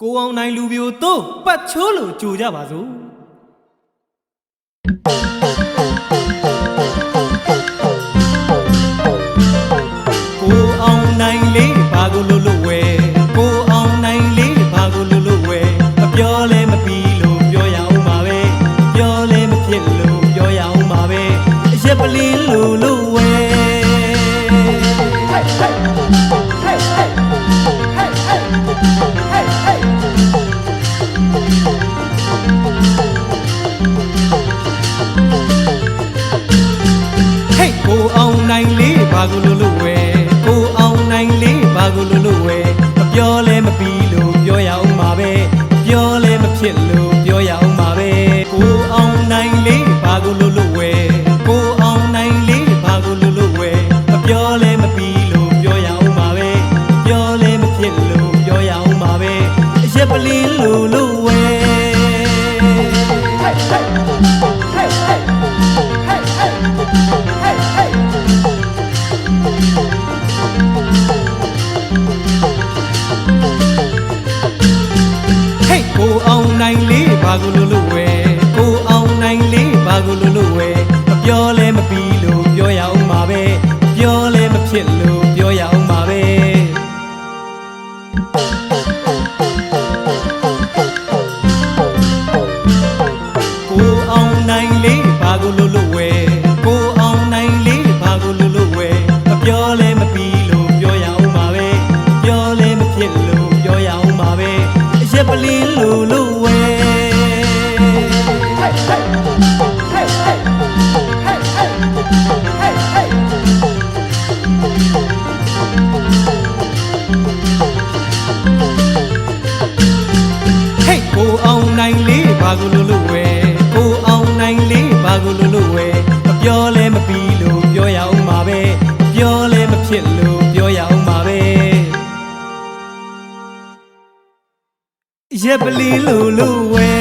ကိုအောင်နိုင်လူပြိုတို့ပတ်ချိုးလို့ကြိုကြပါစို့ကိုအောင်နိုင်လေးဘာကိုလို့လို့ဝဲကိုအောင်နိုင်လေးဘာကိုလို့လို့ဝဲမပြောလဲမပြီးလို့ပြောရအောင်ပါပဲမပြောလဲမဖြစ်လို့ပြောရအောင်ပါပဲအရက်ပလင်းလို့လို့ဝဲဟေး ကိုလို့လို့ဝဲကိုအောင်နိုင်လေးဘာကိုလို့လို့ဝဲမပြောလဲမပြီးလို့ပြောရအောင်ပါပဲမပြောလဲမဖြစ်လို့ပြောရအောင်ပါပဲကိုအောင်နိုင်လေးဘာကိုလို့လို့ဝဲကိုအောင်နိုင်လေးဘာကိုလို့လို့ဝဲမပြောလဲမပြီးလို့ပြောရအောင်ပါပဲမပြောလဲမဖြစ်လို့ပြောရအောင်ပါပဲအရက်ပလင်းလို့လို့ဝဲ ကိုလို့လို့ဝဲကိုအောင်နိုင်လေးဘာကိုလို့လို့ဝဲမပြောလဲမပြီးလို့ပြောရအောင်ပါပဲမပြောလဲမဖြစ်လို့ပြောရအောင်ပါပဲကိုအောင်နိုင်လေးဘာကိုလို့လို့ ဘာကိုလို့လို့ဝဲကိုအောင်နိုင်လေးဘာကိုလို့လို့ဝဲမပြောလဲမပြီးလို့ပြောရအောင်ပါပဲမပြောလဲမဖြစ်လို့ပြောရအောင်ပါပဲရက်ပလီလို့လို့ဝဲ